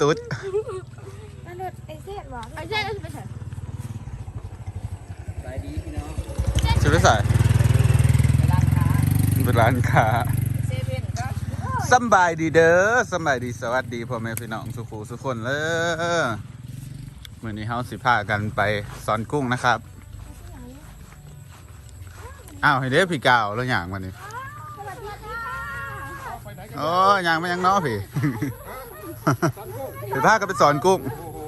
ตุ๊ดมันรถไอ้เศษหวานไอ้ใช่แล้วสิไปใส่สายดีพี่น้องฉันไม่ใส่ไปร้านค้าเป็นร้านค้าเซเว่นก็สำบายดีเด้อสำบายดีสวัสดีพ่อแม่พี่น้องสุขูสุกคนเลยมื่อนี้เฮาสิพากันไปสอนกุ้งนะครับ อ้าวให้เด้อพี่กาวแล้วอย่างวันนี้สวัสดีค่ะโอ้ยอย่างไม่ยังเน้อพี่ พี่พากันไปสอนกุ้งโอ้โห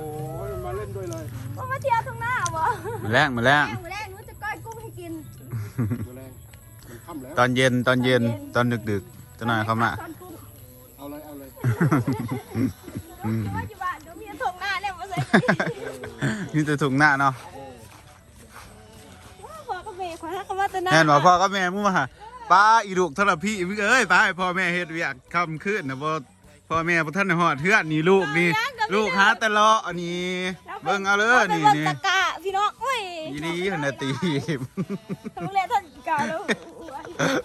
มาเล่นด้วยเลยว่ามาเที่ยวตรงหน้าบ่มาแรงมาแรงแม่หมูแรกหนูจะก้อยกุ้งให้กินดูแรงมันค่ำแล้วตอนเย็นตอนเย็นตอนดึกดึกๆจะหน่อยเข้ามาตอนกุ้งเอาเลยเอาเลยอืมว่าอยู่บ้านเดี๋ยวมีตรงหน้าแล้วมาใส่นี่จะถุงหน้าเนาะว่าพ่อกับแม่ขอให้เขามาแตะหน้าแน่นว่าพ่อกับแม่มึงมาหาป้าอีลูกเท่าไหร่พี่มึงเอ้ยป้าให้พ่อแม่เฮ็ดเวียกคำขึ้นนะบ่ พ่อแม่บ่ทันได้ฮอดเทือนนี่ลูกนี่ ลูกหาแต่เลาะอันนี้ เบิ่งเอาเลยนี่ราไปนี่เบิ่งตะกะพี่น้องโอ้ยอีนี่หันน่ะตีบโรงเรียนท่านกาแล้ว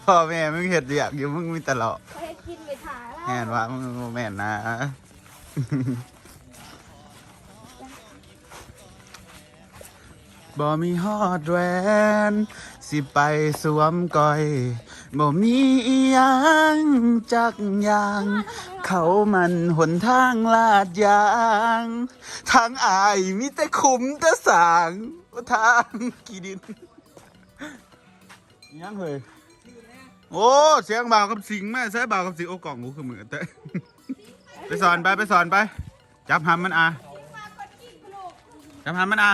พ่อแม่มึงเฮ็ดเวียกอยู่มึงมีแต่เลาะให้กินไปถ่ายแล้วแม่นว่ามึงบ่แม่นนะบ่มีฮอดแหวนสิไปสวมก้อย บ่มีอีหยังจักอย่าง เขามันหนทางลาดยางทางอายมีแต่ขุมแต่สางทางกี่ดินอิหยังเฮ้ยโอ้เสียงบ่าวกับสิงแม่ใช้บ่าวกับสิงโอ้กล่องกูคือมือแต่ไปสอนไปไปสอนไป จับหำมันอะจับหำมันอะ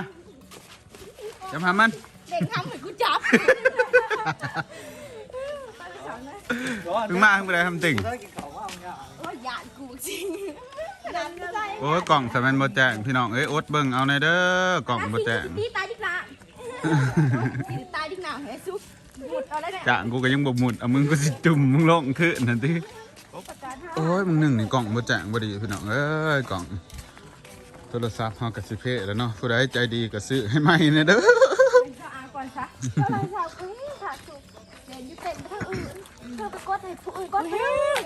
จับหำมัน เด็กทำเหมือนกูจับ ถึงมาถึงไปได้ทำติ่งเคยกินเขาว่าเอาเนี่ยโอ้ยหยาดกูจริงดันใจโอ้ยกล่องสมันบ่แจ้งพี่น้องเอ้ยอดเบิ่งเอาในอยเด้อกล่องบ่แจ้งตีตายดิกหนาตีตายดิกหนาเฮ้ยซุปหมุดเอาได้เนี่ยจ้างกูก็ยังบ่หมุดเอามึงก็สิจุ่มมึงลงขึ้นนั่นติประกาศห้าโอ้ยมึงหนึ่งนี่กล่องบ่แจ้งบ่ดีพี่น้องเอ้ยกล่องโทรศัพท์เฮาก็สิเพะแล้วเนาะผู้ใดใจดีก็ซื้อให้ใหม่แน่เด้อจะอ่านก่อนซะโทรศัพท์ เธอไปกดให้ผู้อื่นกดให้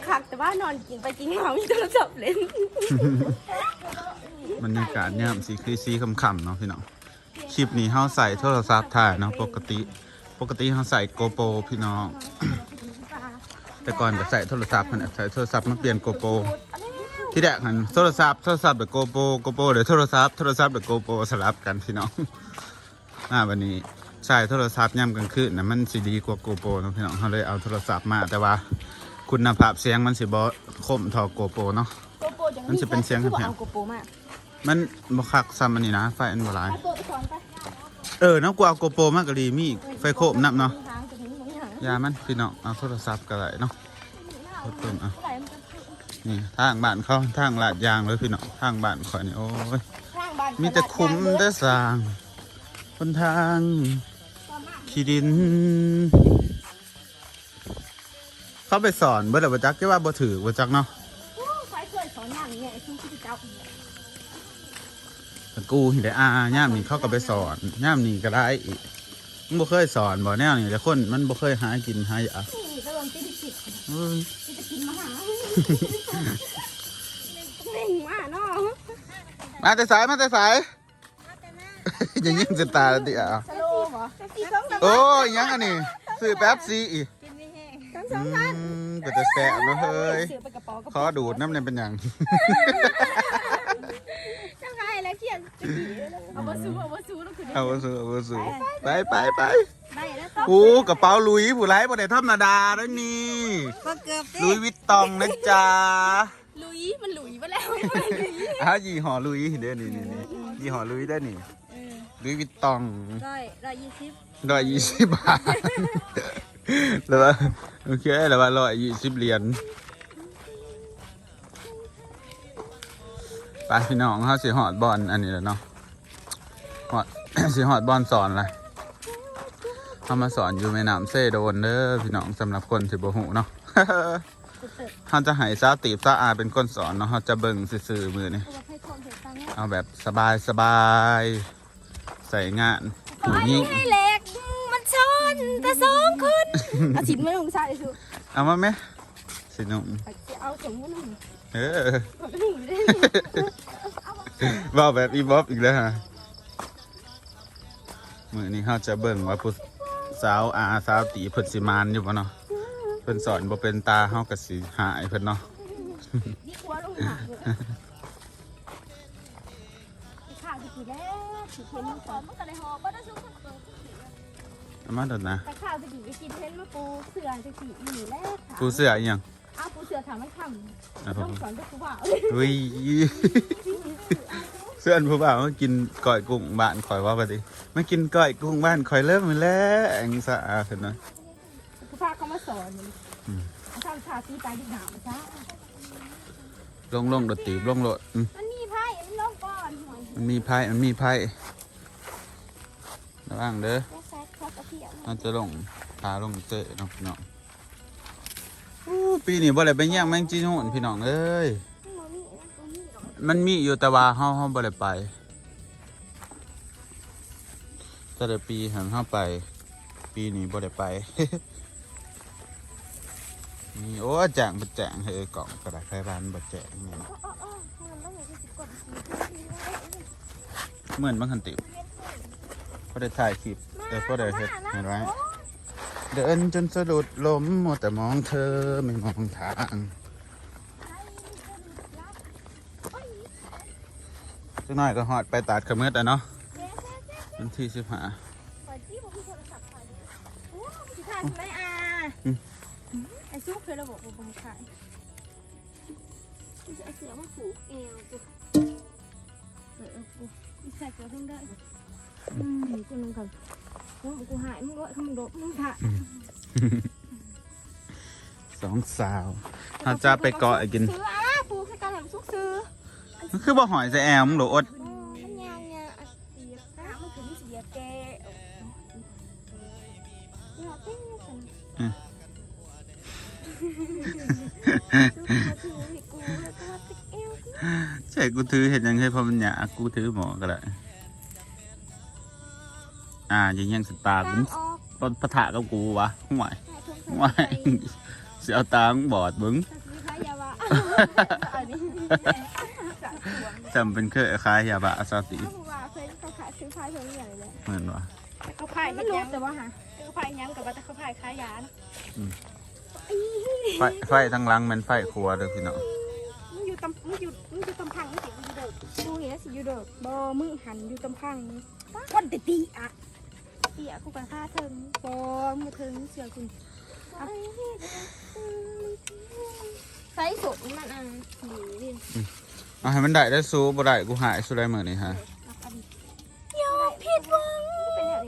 ขักแต่ว่านอนกินไปกินมามีโทรศัพท์เล่นบรรยากาศยามสีคลีซีค่ำๆเนาะพี่น้องคลิปนี้เฮาใส่โทรศัพท์ถ่ายเนาะปกติ ปกติเฮาใส่โกโปรพี่น้อง แต่ก่อนก็ใส่โทรศัพท์มันน่ะใส่โทรศัพท์มาเปลี่ยนโกโปรที่แรกหันโทรศัพท์โทรศัพท์แบบโกโปรโกโปรเดี๋ยวโทรศัพท์โทรศัพท์แบบโกโปรสลับกันพี่น้อง อ่าวันนี้ ใช่โทรศัพท์ย่ำกลางคืนนะมันสิดีกว่าโกโปรเนาะพี่น้องเขาเลยเอาโทรศัพท์มาแต่ว่าคุณภาพเสียงมันสิบ่คมเท่าโกโปรเนาะ โกโปรอย่างมันจะเป็นเสียงคือแหบๆ เอาโกโปรมามันบ่คักซ้ำอันนี้นะไฟอันบ่หลายเอาตัวไปสอนไปเออเนาะกูเอาโกโปรมากก็ดีมีอีกไฟโคมนับเนาะมีทางจะถึงตรงนี้หางยามันพี่น้องเอาโทรศัพท์ก็ได้เนาะรถเพิ่มอะเท่าไหร่มันจะนี่ทางบ้านเขาทางลาดยางเลยพี่น้องทางบ้านข่อยนี่โอ้ยร่างบ้านมีแต่คุ้มแต่สร้างบนทาง ขี้ดิน เขาไปสอนเบ่ได้บ่จักที่ว่าบ่ถือบ่จักเนาะใครเคยสอนอย่างนี้ไอ้ที่ที่เจ้าแต่กูเห็นได้อาย่ามนี่เขาก็ไปสอนย่ามนี่ก็ได้อีกมึงบ่เคยสอนบ่แนวนี่แต่คนมันบ่เคยหากินหายานี่ก็ลองติดติดเอ้ยที่จะกินมาหาเน่งมากเนาะมาแต่สายมาแต่สายอย่ายิงสตาร์ติอะ โอ้ยยังอันนี้ซื้อแป๊บซีอีกทั้งสอืองท่านมเป็นแต่แสบเนาะเฮ้ยเสือไปกระเป๋ากระขอเป๋าดูดน้ำเนี่ยเป็นหยังเจ้าชายแล้วเขียนเอามาซูเอามาซูแล้วคือเอาสู่เอาสู่ไปไปไปได้แล้วต้องโอ้กระเป๋าลุยผู้ไรบ่ได้ธรรมดาแล้วนี่ก็เกือบลุยวิตตองนะจ๊ะลุยมันลุยมาแล้วลุย อ้าวยี่ห้อลุยเด้อนี่นี่นี่ยี่ห้อลุยได้อนี่ ลุยวิตตองร้อยร้อยยี่สิบร้อยยี่สิบบาทแล้วว่าโอเคแล้วว่าร้อยยี่สิบเหรียญไปพี่น้องเขาสิหอดบอลอันนี้แหล้วเนาะหอดสิหอดบอลสอนอะไรเขามาสอนอยู่แม่น้ำเซโดนเด้อพี่น้องสำหรับคนที่บ่หูเนาะเขาจะให้ซาตีบซาอาเป็นคนสอนเนาะเขาจะเบิ่งซื่อๆมือนี่ตัวให้คนเห็นตังค์เอาแบบสบายสบายๆ ใส่งานผู้ยิ่งให้เล็กมันชนแต่สองคนเอาชิ้นไม่ลงใส่สุเอามาไหมสิหนุ่มจะเอาสมมุติหนึ่งเออก็หนึ่งได้เว่าแบบอีบ๊อบอีกแล้วฮะมือนี้เขาจะเบิ่งว่าผู้สาวอาสาวตีเพิ่นสิมานอยู่บ่เนาะเพิ่นสอนบ่เป็นตาเฮาก็สิหายเพิ่นเนาะ เห็นมันสอนมันก็เลยหอบก็ได้ซุกคนเกิดเอามาเดดนะแต่ข้าวจะกี่ไปกินเห็นมาปูเสือจะกี่อีแล้วค่ะผู้เสื้ออีหยังอ้าวปูเสือถามมันคนะำผต้อมงสอนด้วยกูว่าเฮ้ยเสื้อนผู้บ่าวมากินก้อยกุ้งบ้านข่อยว่าบ่ดิมากินก้อยกุ้งบ้านข่อยเริ่มมื้อแล้วแองสะอาดขึ้นเนาะกูพาเขามาสอนทำชาตีตายดิหนาวจ้าลงลงดตีบลงโลดอืมมันมีไพ่มันลงก่อนหน่อยมันมีไพ่มันมีไพ่ ระวังเด้อมันจะลงพาลงเจอน้องพี่น้องปีนี้บ่ได้ไปเยี่ยมแมงจีนูนพี่น้องเอ้ยมันมีอยู่แต่ว่าเฮาเฮาบ่ได้ไปแต่ละปีหันเฮาไป ปีนี้บ่ได้ไปนี่โอ้แจงบ่แจงเฮ้ยกล่องกระดาษไฟบ้านบ่แจงนี่อ๋ออ๋ออ๋อมันต้องอย่างที่สิบกดสีเหมือนบางคันติบ ได้ถ่ายคลิปแต่บ่ได้เฮ็ดเห็นไหมเดินจนสะดุดล้มมัวแต่มองเธอไม่มองทางจักหน่อยก็ฮอดไปตัดขมืดอะเนาะวันที่15เปิดที่ผมมีโทรศัพท์ถ่ายโอ้สิถ่ายทำไมอะไอ้ซุกเคยระบบผมขายจะเอาเสือมาผูกเอวกูเออกูใส่ตัวต้องได้ อืมกูนึงก่อนกูกูหายมึงก็มึงโดดมึงถ่ายสองสาวเราจะไปเกาะกิน ซื้ออะผูกให้การแถมซุกซื้อมันคือบ่หอยใส่แอมงหรืออดอ๋อมันยาวยาวอะเสียบอะมันคือเสียบแกอยากเป็นสันถือให้กูแล้วก็ติดเอวใช่กูถือเห็นยังให้พอมันหยากูถือหมอก็ได้ อ่ายังยังสตาร์กกูลางออกปนปะทะกับกูวะห่วยถ่ายทุกห่วยเสียตามึงบอดมึงมีใครอย่าวะจำเป็นเคยคล้ายยาบะอาซาติถ้าผู้ว่าเคยเขาขายซื้อพายเท่านี้อย่างเลยเหมือนวะแต่เขาพายมัเห็นนรู้ยังแต่ว่าหาแต่เขาพายยังกับว่าแต่เขาพายขายยานไฟไฟทั้งหลังมันไฟครัวเด้อพี่น้องมึงอยู่ตำมึงอยู่มึงอยู่ตำพังมึงเสียงอยู่เด้อดูเห็นสิยูเดอร์บ่มึงหันอยู่ตำพังวันติตีอะ เปียกูกับข้าเทิงบ่มึงถึงเสือคุณใส่สุดมันอะหนีดิเอาให้มันได้ได้สู้บ่ได้กูหายสู้ได้เหมือนนี่ฮะยอมผิดหวัง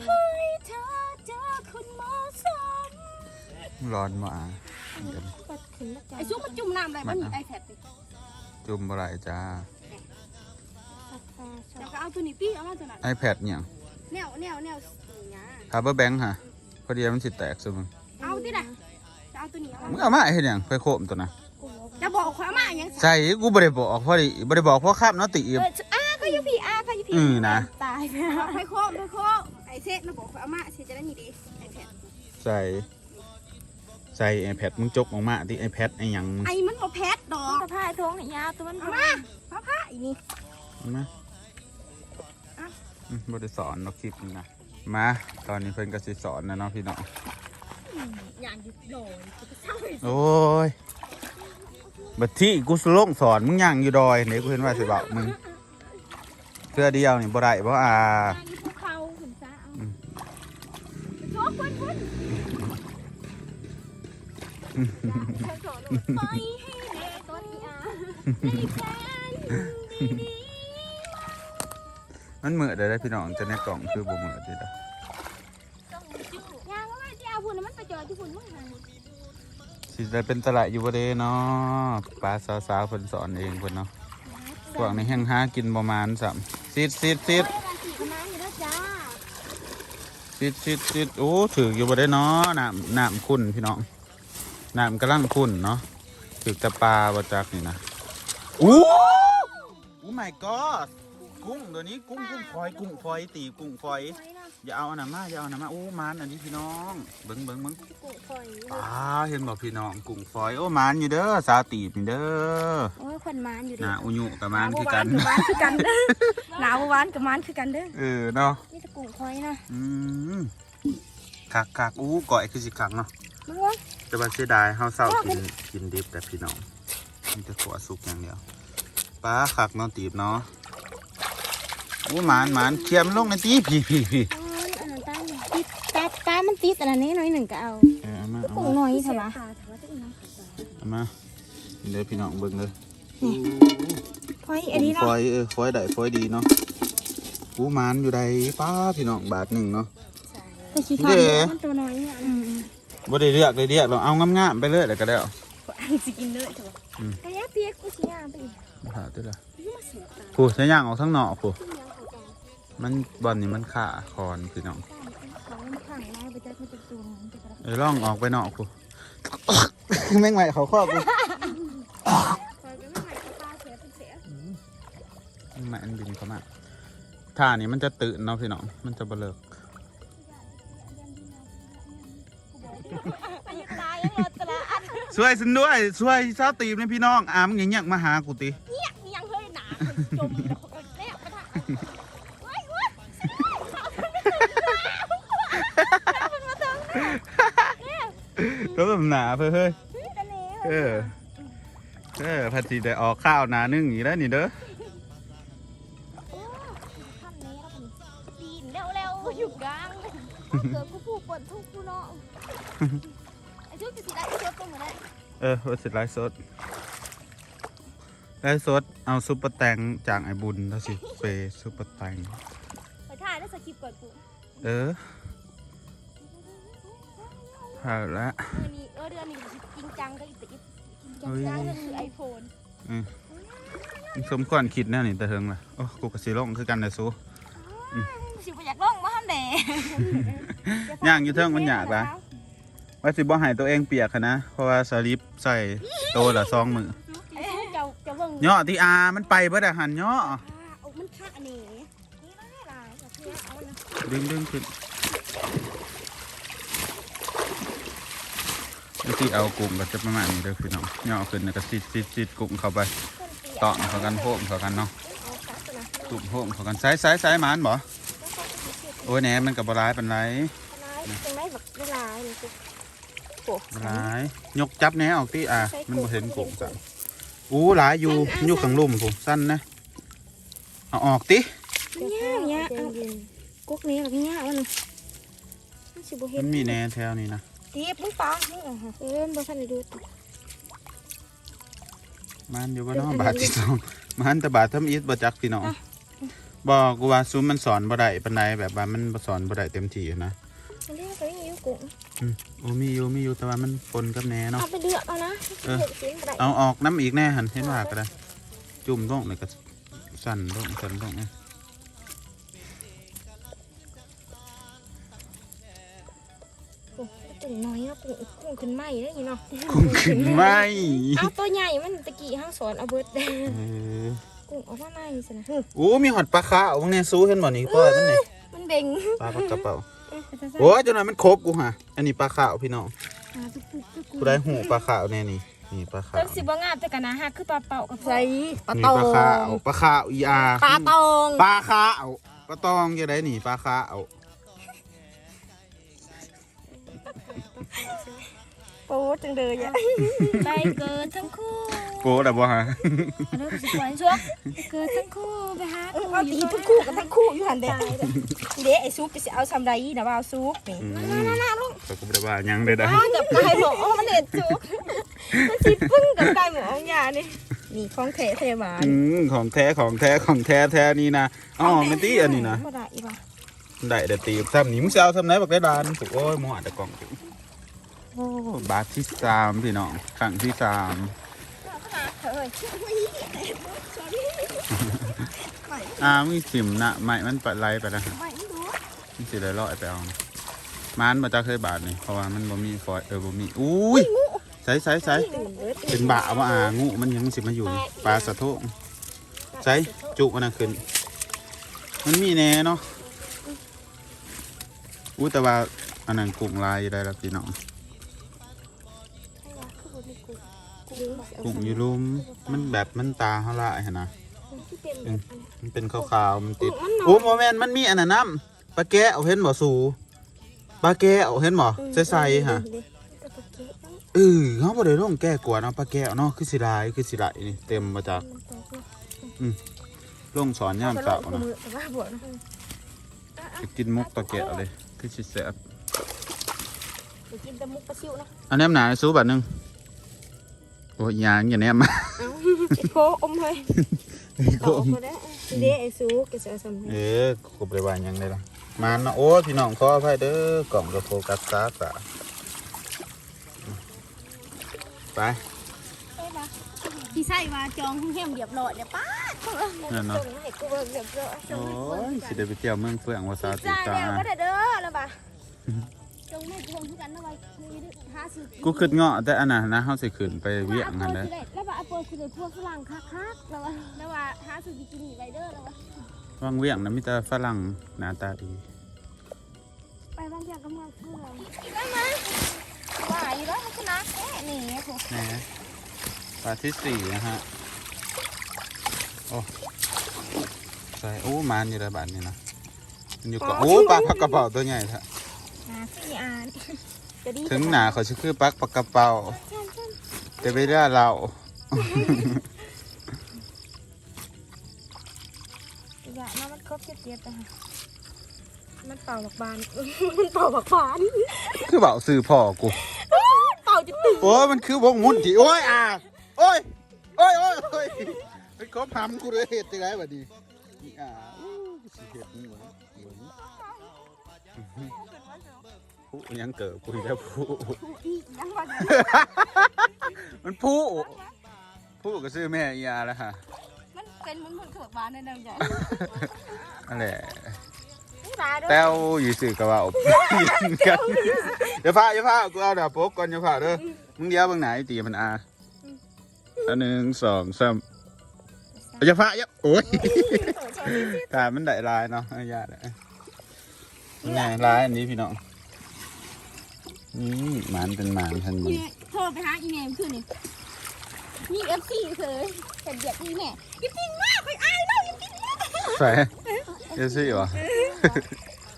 ให้เธอเจอคนเหมาะสมร้อนมาไอ้ซุกมันจุ่มน้ำอะไรมันมีไอแพดจุ่มบ่ได้จ้าแต่ก็เอาตัวนี้ตี้เอามาตัวนั้น iPad เนี่ยแนวแนวแนว เนี้ยคาร์บอแบงค์ฮะพอดีมันสิแตกซุมึงเอาที่ไหนจะเอาตัวนี้เอามึงมาเอามาเฮ็ดหยังไปโคมตัวน่ะจะบอกขวามาอย่างใช่กูบ่ได้บอกพอดีบ่ได้บอกเพราะครับเนาะติอีเอออะก็ยูพีอะก็ยูพีอือนะ ตายไปบอกให้โค้งให้โค้งไอเซ็ตนะบอกขวามาเซ็ตจะได้มีดีไอแพดใส่ใส่ iPad มึงจกออกมาที่ iPad ไอ้หยังมึงไอมันบอกแพดดอกสะพายท้องเนี่ยยาวตัวมันเอามาผ้าผ้าอีนี่เอามาอืมบ่ได้สอนเนาะคลิปนี้นะ มา ตอนนี้เพิ่นก็สิสอนนะเนาะพี่น้องอย่างหยุดโดนจะไปเศร้าอีกโอ้ยบัดที่กูสลงสอนมึงย่างอยู่ดอยเดี๋ยวกูเห็นว่าสิบอกมึงเพื่อเดียวนี่บ่ได้เพราะอ่าอันนี้ภูเขาขุนจ้าเอาอืมโชคคุณคุณเธอโสดปล่อยให้เด็กตัวนี้อะในแฟนดี มันเหมือดได้พี่น้องจะในกล่องคือบ่เหมือดดิเด้อๆต้องจู่ยางก็ไม่ที่เอาพุ่นแล้วมันไปเจอที่พุ่นมั้งไงสิได้เป็นตลาดอยู่บ่เด้เนาะป้าสาวๆเพิ่นสอนเองเพิ่นเนาะพวกนี้แห้งหากินประมาณสามซิดซิดซิดเวลาขี่ม้าอยู่แล้วจ้าซิดซิดซิดโอ้ถืออยู่บ่ได้เนาะน้ำน้ำขุ่นพี่น้องน้ำกำลังขุ่นเนาะถือต่ปลาบ่จักนี่นะโอ้โอ้ my god กุ้งตัวนี้กุ้งกุ้งฝอยกุ้งฝอยตีกุ้งฝอยไว้นะอย่าเอาอันนั้นมาอย่าเอาอันนั้นมาโอ้มานอันนี้พี่น้องเบิ้งเบิ้งเบิ้งกุ้งฝอยป้าเห็นบอกพี่น้องกุ้งฝอยโอ้มานอยู่เด้อสาตีบนี่เด้อโอ้ยควันมานอยู่ดินะอุยุกับมานคือกันหวานคือกันเด้อหนาวหวานกับมานคือกันเด้อเออเนาะนี่ตะกุ้งฝอยนะอืมคักคักอู้ก่อยคือสิคักเนาะมึงวะแต่ว่าเสียดายเฮาเศร้ากินกินดิบแต่พี่น้องมีแต่ขัวสุกอย่างเดียวป้าคักเนาะตีบเนาะ อู้หมานหมานเคียมลงในตีพี่พี่พี่โอ้ยอันนั้นตาเนี่ยติดตาตามันติดอันนั้นนี่หน่อยหนึ่งก็เอาเออเอามาเอากุ้งมาน้อยเถอะวะเอามาเดี๋ยวพี่น้องเบิ่งเลยฝอยอันนี้ฟเนาะอยเออฟอยได้ฟอยดีเนาะอู้หมานอยู่ใดป้าพี่น้องบาทหนึ่งเนาะแต่ขี้ขาดเด้ มันตัวน้อยเนี่ยอืมบ่ได้เลือกเลยเดียกเราเอางามๆไปเลยแล้วก็แล้วอันสิกินเลยเถอะอืมไอ้ยะเปียกกูสิย่างไปอีกหาตัวละผู้ใช้ย่างออกทั้งนอกผู้ มันบอลนี่มันขาคอนพี่น้องเขามันขังไล่ไปเจอเขาจะตัวมันจะกระเออล่องออกไปนอกผู้แม่งใหม่เขาครอบผู้คอยก็ไม่ไหวก็ตาเสียเป็นเสียแม่งใหม่อันบินเขามาท่านี้มันจะตื่นเนาะพี่น้องมันจะเบลิกมันยังตายยังรอตละอันช่วยฉันด้วยช่วยเจ้าตีมเนี่ยพี่น้องอามอย่างเงี้ยมาหากูติ เนี่ยมียังเฮ้ยหนาจมแล้วก็แนบไปทางเฮ้ยเฮ้ย ก็แบบหนาเพื่อเฮ้ยตะเลวเออเออพัดสีได้ออกข้าวหนานึ่งอีกแล้วนี่เด้อโอ้ทำนี้แล้วมันปีนเร็วๆอยู่กลางเกิดผู้ผู้ปวดทุกข์ผู้เนาะไอ้ชุดจะสีได้ไอ้ชุดตรงไหนเออว่าสิไลฟ์สดไลฟ์สดเอาซุปเปอร์แตงจากไอ้บุญแล้วสิเปย์ซุปเปอร์แตงไปถ่ายแล้วสกิปก่อนกูเออ เอาละเดือนนี้เออเดือนนี้จริงจังก็อีกแต่จริงจังก็คือไอโฟนสมควรคิดแน่นี่แต่เฮิงล่ะโอ้กูกับสีลงคือกันเลยซูสิบอยากล่องมาฮันเดย่างอยู่เทิงมันยากละว่าสิบ่ให้ตัวเองเปียกหั้นนะ เพราะว่าสลิปใส่โตละซองมือไอ้ชุดจะจะเบิ่งเนาะที่อามันไปเบิดอะหันเนาะเอามันค่าอันนี้นี่ได้หลายแต่เพื่อเอานะดึงดึงขึ้น วิธีเอากุ้งก็จะประมาณนี้เด้อพี่น้องเนาะขึ้นแล้วก็ซิดซิดซิดกุ้งเข้าไปตอนเขากันโพมเขากันเนาะเอาคัสนะตุ่มโพมเขากันซ้ายซ้ายซ้ายหมานบ่โอ้ยแหนมันกับบร้ายปันไรตรงไหนแบบได้หลายเลยกูโอ้บร้ายยกจับแหนออกที่อะมันบ่เห็นกุ้งจ้ะอู้หลายอยู่อยู่ข้างลุ่มผมสั้นนะเอาออกติมันยากเนี่ยเอากุ๊กนี้แบบนี้มันมันสิบ่เห็มันนมีแหนแถวนี้นะ ตีบมึงปลามึงอะเออบ่ทันได้ดูมันอยู่บ่เนาะบาทที่สองมันแต่บาททำอีทบ่จักพี่น้องบอกกูว่าซุ้มมันสอนบ่ได้ปานใดแบบว่ามันบ่สอนบ่ได้เต็มที่นะมันเรียกก็ยังอยู่กุ้งโอ้มีอยู่มีอยู่แต่ว่ามันปนกับแหนเนาะเอาไปเลือกเอานะเออเลือกเสียงก็ได้เอาออกน้ำอีกแน่หันเห็นว่าก็ได้จุ่มลงเลยก็สั่นลงสั่นลง มได้ยินเนาะกุ้งขึ้นไหมเอาตัวใหญ่มันตะกี้ห้างสอนเอาเบิดเออกุ้งออกมาไหมสินะโอ้มีหอดปลาคาเอาเนี่ยซูเห็นบ่นี่พ่อมันนี่มันเบ่งปลาปลากระเป๋าโอ้ยเจาหน่อยมันครบกูฮะอันนี้ปลาขาวพี่น้องกูได้หูปลาขาวแน่นี่นี่ปลาขาวต้นสิบ่งามแต่กันนะฮะคือปลาเป่ากับใส่ปลานี่ตอปลาขาวปลาขาวอีอาปลาตองปลาขาวปลาตองยังไงนี่ปลาขาว โป๊จังเลยอะไปเกิดทั้งคู่โก้แต่บ่ฮะอันนี้สิควรชัวเกิดทั้งคู่ไปหาคู่อยู่ทั้งคู่กับทั้งคู่อยู่หันเด้เด้ไอ้ซุปไปสิเอาซำไรนะว่าเอาซุปนี่อืมแต่กูไม่ได้ว่าหยังเลยนะอ้าวกับไก่หมอมันเด็ดซุปมันสิปึ้งกับไก่หมออย่างนี้นี่ของแท้เทหวานอืมของแท้ของแท้ของแท้แท้นี่นะอ๋อไม่ตีอันนี้นะบ่ได้อีบ่ได้เดี๋ยวตีซ้ำนี่มึงจะเอาซ้ำไหนบักได้ดานถูกโอ้ยมอดแต่กล่องถึง โอ้บาทที่สามพี่น้องครั้งที่สามเฮ้ยอ่ามีสิมนะไม่มันปะไลไปแล้วฮะไม่ดูมันสิได้ลอยไปเอามันมาจากเคยบาทนี่เพราะว่ามันบ่มีฟอยเออบ่มีอุ้ยใส่ใส่ใส่ตื่นเบิดเป็นบะว่าอ่างูมันยังสิมาอยู่นี่ปลาสะโทกใส่จุกมันนะขึ้น มันมีแน่เนาะอู้แต่ว่าอันนั้นกุ้งลายอยู่ได้แล้วพี่น้อง กุ้งบ่กุ้งอยู่ลุมมันแบบมันตาเฮาละไอ้หั่นนะที่เป็นแบบอันนี้มันเป็นขาวๆมันติดมันหนอนโอ้โมเมนต์มันมีอันนั้นน้ำปลาแก้วเห็นบ่สูปลาแก้วเห็นบ่ใสๆฮะเด้แต่ปลาเก๋เนาะเออเขาบ่ได้ลงแก้กวนเอาปลาแก้วเนาะคือสิหลายคือสิไหลนี่เต็มมาจากมันตกเนาะลงสอนย่ามเสาร์นะมือแต่ว่าบวกนะจะกินมุกปลาแก้วเลยคือสิแซ่บไปกินแต่มุกปลาซิวนะอันนี้หนาสูบาทหนึง โอ้ยยางอย่างเนี้ยมาโคอมเลยตอกมาได้เด้ไอ้ซูกจะสำเออขบไปวานยังได้ละมาเนาะโอ้ยพี่น้องขออภัยเด้อกล่องกับโฟกัสซาสะไปที่ใส่มาจองห้องแฮมเรียบร้อยแล้วป้านั่นเนาะส่งให้กูเบิ่งเรียบร้อยโอ้ยสิได้ไปเที่ยวเมืองเฟื่องวาซาติจ่ายตาแล้วก็ได้เด้อแล้วบ่ะ จงให้กูทุกกันนะไว้คือหาซื้อกูคิดเงาะแต่อันน่ะนะเฮาสิขึ้นไปเวียงนั่นแหละแล้วบ่ะอโปคือได้พวกฝรั่งคักๆแล้วว่าแล้วว่าหาซื้อบิกินี่ไว้เด้อแล้วว่าว่างเวียงนะมีแต่ฝรั่งหน้าตาดี ไปบ้านจากกำลังเพื่อนได้ไหมว่าอยู่แล้วมันชนะแค่นี่ถูกนะฮะปลาที่สี่นะฮะ โอ้ใส่โอ้มานอยู่ในบ้านนี่นะมันอยู่กับโอ้ปลาผักกระเป๋าตัวใหญ่ท่ะ หาสี่อ่านจะดีถึงหนาเขาชื่อคือปักปลากระเป๋าแต่ไม่ได้เราอย่ามามันครบเจ็ดเจ็ดแต่มันเป่าบักบาน มันเป่าบักบาน คือเบาสื่อพ่อกู เป่าจะตึงโอ้ยมันคือวงมุ่นที่โอ้ยอ่าโอ้ยโอ้ยโอ้ยโอ้ยเป็นครบทำกูเลยเหตุจังไรแบบนี้นี่อ่าอู้สิเหตุนี่วะเดี๋ยวนี้ ผู้ยังเกิดกูอีกแล้วผู้อีกยังว่ามันผู้ผู้ก็ซื้อแม่อียาแล้วฮะมันเป็นมันเหมือนเขือกบานในแนวใหญ่นั่นแหละตาด้วยแต้วอยู่สื่อกระเป๋ายิงกันอย่าพาอย่าพากูเอาดาบโป๊กก่อนอย่าพาเด้อมึงเดียวเบางไหนตีมันอาอันหนึ่งสองสามอย่าพาอย่าโอ้ยตามันได้ลายเนาะญาตินี่ไงลายอันนี้พี่น้อง นี่หมันเป็นหมันทันมึงโทรไปหาอีเมลคือนี่มีเอฟซีเลยแต่เบียดอีแม่ยิ่งจริงมากไปอายเรายิ่งจริงมากใส่เอซี่วะ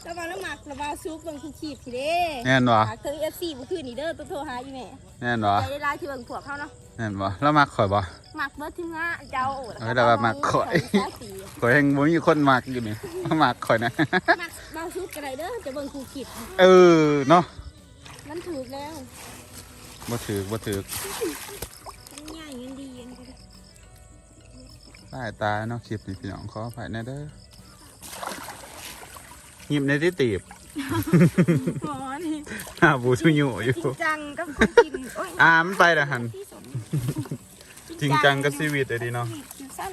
ระบาดน้ำหมักระบาดซุปเบิ่งคือขีดทีเด้แน่นวะเคยเอฟซีเมื่อคืนนี่เด้อต้องโทรหาอีแม่แน่นวะใจได้ลายที่เบิ่งพวกเขาเนาะแน่นวะแล้วมักข่อยบ่หมักเบิร์ดที่งาเจ้าเออแต่ว่ามักข่อยข่อยยังบ่มีคนมักอยู่นี่มามักข่อยนะหมักบางซุปกระไรเด้อจะเบิ่งคูขีดเออเนาะ มันถูกแล้วบ่ถือบ่ถือมันใหญ่เงินดีอันนี้ก็ได้สายตาเนาะคลิปนี้พี่น้องขออภัยนะเด้อหยิบในที่ตีบอ๋อนี่หาบูชุอยู่อยู่ จริงจังกับคนกินโอ้ยอ่ามันไปนะหัน ที่สมจริงจังกับชีวิตเลยดีเนาะ อยู่สั้น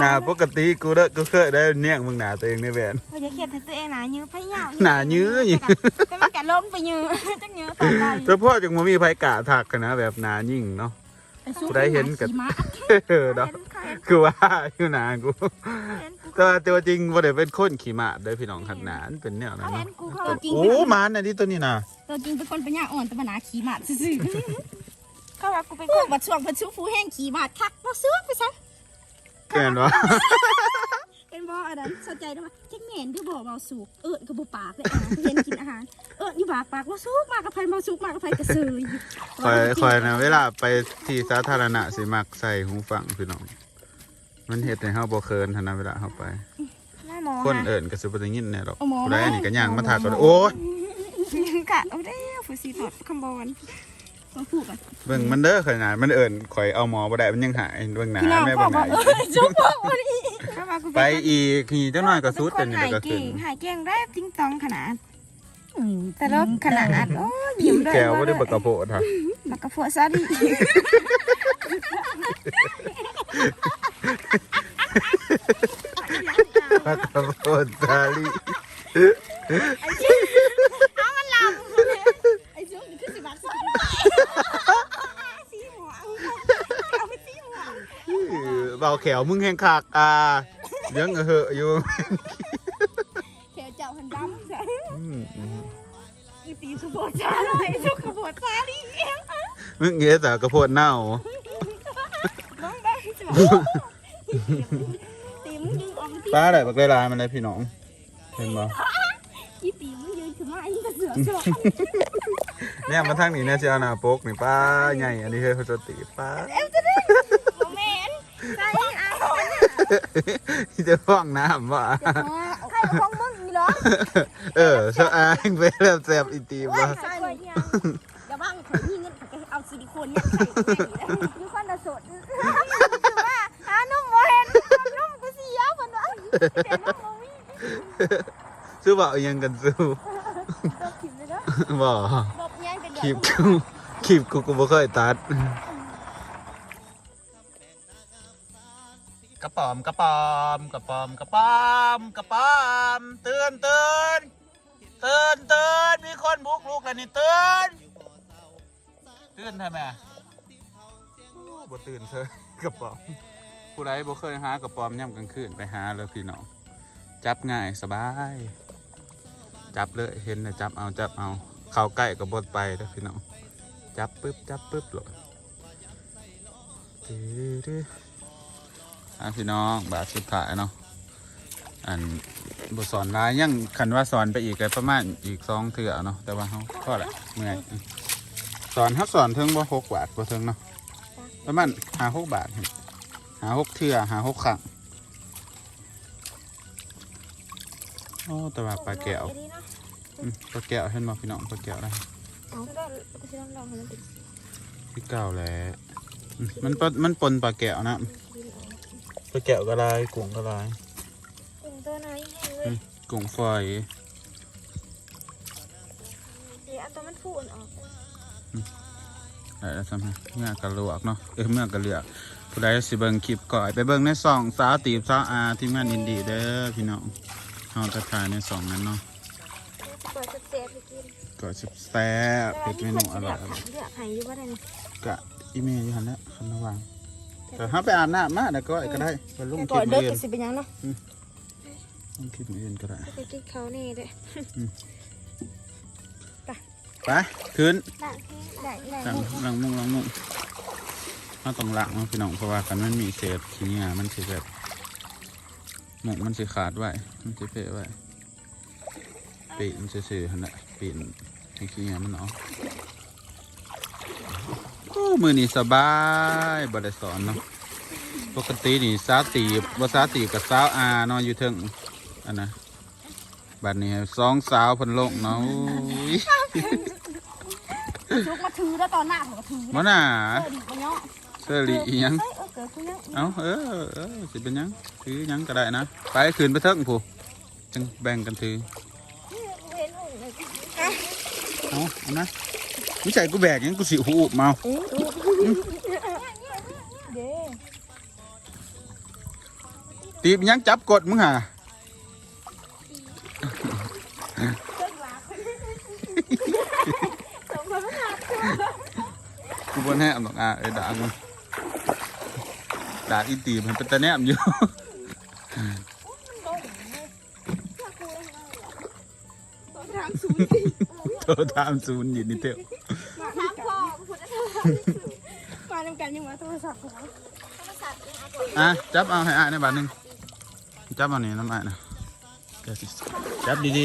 หนาปกติกูเด้อกูเคยได้เนี่ยมึงหนาตัวเองในแหวนเราจะเขียนให้ตัวเองหนายื้อพะเยาหนายื้ออยู่แต่มันแกล้มไปยื้อจังยื้อต่อไปแต่พ่อจังบ่มีไผกล้าทักกันนะแบบหนายิ่งเนาะกูได้เห็นกับขี่ม้าเออเนาะเห็นเขาเห็นคือว่าอยู่หนากูเห็นกูแต่ว่าตัวจริงบ่ได้เป็นคนขี่ม้าเด้อพี่น้องขันหนามันเป็นแนวนั้นเขาเห็เนาะนกูเขาจริงโอ้หมันอันนี้ตัวนี้น่ะตัวจริงเป็นคนปัญญาอ่อนแต่ปัญหาขี่ม้าซื่อๆเขาว่ากูเป็นคนบัดช่วงบัดชูฟูแห้งขี่ม้าคักบ่ซื้อไปซะ เกินวะเป็นบ่อันนั้นสนใจด้วยว่าจักแม่นคือบ่เบาสุกเอิ้นก็บ่ปากเลยอาหารเห็นกินอาหารเอิ้นอยู่ปากปากบ่สุกมากกับไผบ่สุกมากกับไผกระซือคอยคอยนะเวลาไปที่สาธารณะสิมักใส่หูฟังพี่น้อง มันเฮ็ดให้เฮาบ่เคินหันนะเวลาเฮาไปหน้าหมอคนค่ะเอิ้นก็สิบ่ได้ยินแน่ดอกเอาหมอผู้ใดอันนี้ก็ย่างมาทักก็ได้เอาหมอโอ้ยค่ะเอาได้ฟูซีถอดคำบอล มาพูดกันเบิ่งมันเด้อขนาดมันเอิ้นข่อยเอาหมอบ่ได้มันยังหายเบิ่งหน้าพี่น้องแม่พ่อเบิ่งหบอน้ากเอ้ยจุ๊บบอกวันนี้เข้ามากูไปอีกขี่จังหน่อยก็สุดเป็เป็นนคนนี่หายก็ขึ้เก่นงหายเก่งได้จริงตองขนาดอืมแต่รถขนาดโอ้ยยิ้มได้แก้วบ่ได้บักกระโพดค่ะบักกระโฟซาดิบักกระโพดตาลีเอามันลำไอ้จุ๊บนี่คือสิบักสิสีหัว เอาไปสีหัวเบาแขวมึงแห่งคักอ่ายังเหอะอยู่แขวเจ้าหันดำจ้ะอืมอืมอีตีสุโบจ้าเลยสุขโบจ้าดิเองมึงเงี้ยแต่กระโพดเน่าน้องได้จะบอกตีมึงยืนออกป้าได้บักได้ลายมันได้พี่น้อง เห็นบ่อีตีมึงยืนขึ้นมาอีกเสือเสือเนี่ยมาทางนี้เนี่ยเจ้าหน้าปกนี่ป้าใหญ่อันนี้เฮ้ยเขาจะตีป้า โมเมนใช่อะ ที่ จะฟ้องน้ำว่ะใครของมึงอีหรอเออเสออ้างไปแล้วแซบอีตีบ่ใช่เลยเนี่ยอย่าบ้างขอมีเงินขอเอาซิลิโคนเนี่ยใส่ยูคอนดาสดคือว่าหานุ่มโมเห็นนุ่มกูเสียคนวะแต่นุ่มโมมีซื้อบ่เอายังกันสู้ต้องขิมเลยเนาะบ่บอกแย่งกันคลิเดี๋ปกูคลิปกูกูบ่เคยตัด ระป๋อมกระป๋อมกระป๋อมกระป๋อมกระป๋อมเตือนเตือนเตือนเตือนมีคนบุกลุกแล้วนี่เตือนเตือนทำไมโอ้บ่ตื่นเธอกระป๋อมผู้ใดบ่เคยหากระป๋อมย่ำกลางคืนไปหาเลยพี่น้องจับง่ายสบาย จับเลยเห็นนะจับเอาจับเอาเข้าใกล้กับบดไปเด้อพี่น้องจับปึ๊บจับปึ๊บเลยดื้ อดื้ออะพี่น้องบาทสุดท้ายเนาะอันบทสอนร้ายยังคันว่าสอนไปอีกก็ประมาณอีกสองเถื่อเนาะแต่ว่าเขาก็แหละเมื่อยอืมสอนครับสอนเทิงบ่หกบาทบ่เทิงเนาะประมาณหาหกบาทหาหกเถื่อหาหกครั้งโอ้แต่ว่าปลาแก้วอืมปลาแก้วเห็นบ่พี่น้องปลาแก้วได้เอาก็ได้ก็จะลองให้มันติดพี่เก่าแหล้วมันปะมันปนปลาแก้วนะ ปลาแก้วก็ลายกุ้งก็ลายกลุ่มตัวไหนให้เลยกุ้งฝอยเดี๋ยวเอาตัวมันฟูนออกอะไรแล้วทำไมเมื่อกระลวกเนาะเออเมื่อกระเหลือกผู้ใดสิเบิ่งคลิปก่อยไปเบิ่งในสองสาวตีบสาวอาทีมงานอินดีเด้อพี่น้องเฮาจะถ่ายในสองนั้นเนาะเปิดเสียไปกินก็แซ่บๆเป็นเมนูอร่อยอร่อยเลือกให้อยู่ว่าได้กะอีเมลอยู่หันแล้วคันระวัง แต่ถ้าไปอาบน้ำมาเดี๋ยวก็ก็ได้ไปลงคลิก่อปนเลิกเรียนก็สิเป็นยังเนาะลงคลิปเรียนก็ได้ไปกินเขานี่เด้ไปขึ้นได้ได้ได้หลังหลังมุงหลังมุงเราต้องหลังเนาะพี่น้องเพราะว่ากันมันมีเศษขี้งามันสิแบบหมกมันสิขาดไว้มันสิเพะไว้ปีนซื่อๆหั่นแหละปีนให้ขี้งามันออกโอ้ มือนี่สบายบ่ได้สอนเนาะปกตินี่สาตีบ่สาตีกับสาวอาเนาะอยู่เทิงอันนะบัดนี้สองสาวเพิ่นลงเนาะอุ้ยชุกมาถือแล้วตอนหน้าผมก็ถือบ่น่าเออดีไปเนาะเชอรี่อีหยัง เอ้ยเออเกิดกูยังเอาเออเออสิเป็นหยังถือหยังก็ได้นะ ไปคืนไปเถิงผู้จังแบ่งกันถือเห็นเลยเอาเอานะ ไม่ใช่กูแบกหยังกูสิหูบเมาเด้ตีบหยังจับกดมึงห่าสองคนไม่หากูบนแห่ดอกอะเอ้ยด่ามึงด่าอีตีมันเป็นตะแนมอยู่ทางสูงโทรตามศูนย์อยู่นี่เถอะ มาถามพ่อพูด มาทำกันยังมาโทรศัพท์ของโทรศัพท์ยังเอาก่อนอะจับเอาให้อะในบาทหนึ่งจับเอานี่น้ำอะนะเดี๋ยวสิจับดี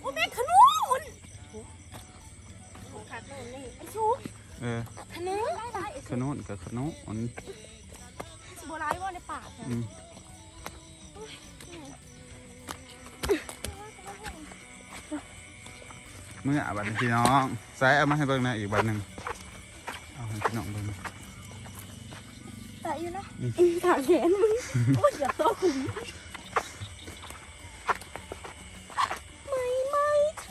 โอ้แม่ขนุนขาดโน่นนี่ไอ้ชูๆเออขนุนขนุนกับขนุน โบราณว่าในป่า อืม เมื่อบัตรพี่น้องใส่เอามาให้เบิ่งหนะอีกบัตรหนึ่งเอาให้พี่น้องเบิ่งแต่อยู่นะถามเห็นมึงโอ้ยอย่าโตขุนไม่ไม่เธ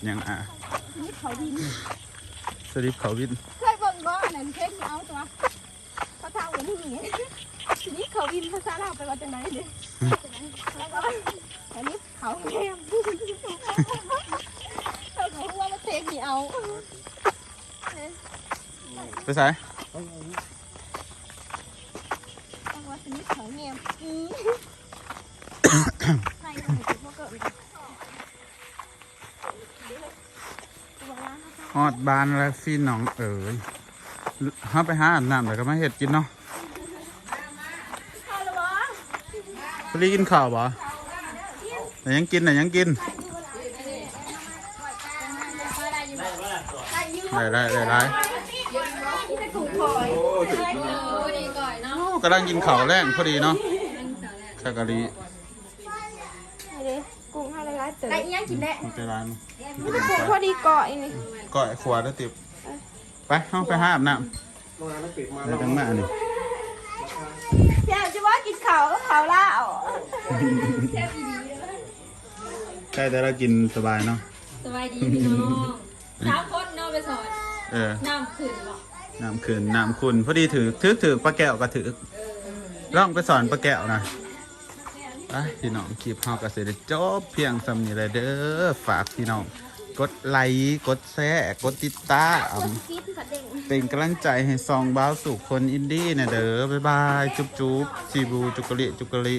อเห็ดหยังอะนี่เขาดินสลิปเขาวินเคยเบิ่งบ่อันนั้นเพลงเอาตัวเขาทางเวนี่ทีนี้เขาวินภาษาลาวไปว่าจังไหนเด้แล้วก็อันนี้เขาแก้มเขาเขาว่ามาเตะกี่เอาไปใส่ ต้องว่าทีนี้เขาแก้มอือใครจะให้พวกเกิดตัวร้านเขา ฮอด บานแล้วพี่น้องเอ๋ยเฮาไปหาอาบน้ำแล้วก็มาเฮ็ดกินเนาะพอดีกินข้าวบ่แต่ยังกินแต่ยังกิน ได้ได้ได้ได้กำลังกินข้าวแรงพอดีเนาะแคกะลี ให้ละลายเต๋อไอ้ยังกินแน่มันเป็นร้านมันจะกุ้งพอดีเกาะนี่ก้อยขวดแล้วติบไปเฮาไปหาอาบน้โรงงานนักเตะมาำแล้ได้วจังมาอันนี้อยากจะว่ากินข้าวก็ข้าวล่าเอาใช่แต่เรากินสบายเนาะสบายดีพี่น้องสามคนนอนไปสอนเออน้ำขึ้นหรอน้ำคืนน้ำคุณพอดีถือถือถือปลาแก้วก็ถือล่องไปสอนปลาแก้วนะ ไปพี่น้องคลิปเฮาก็เสร็จจบเพียงสำนี้เลยเด้อฝากพี่น้องกดไลค์กดแชร์กดติดตามฟีดผัดเด้งเป็นกำลังใจให้ซองบ้าวสู่คนอินดี้นะเด้อบ๊ายบาย จุ๊บจุ๊บซีบูจุกกะลิจุกกะลิ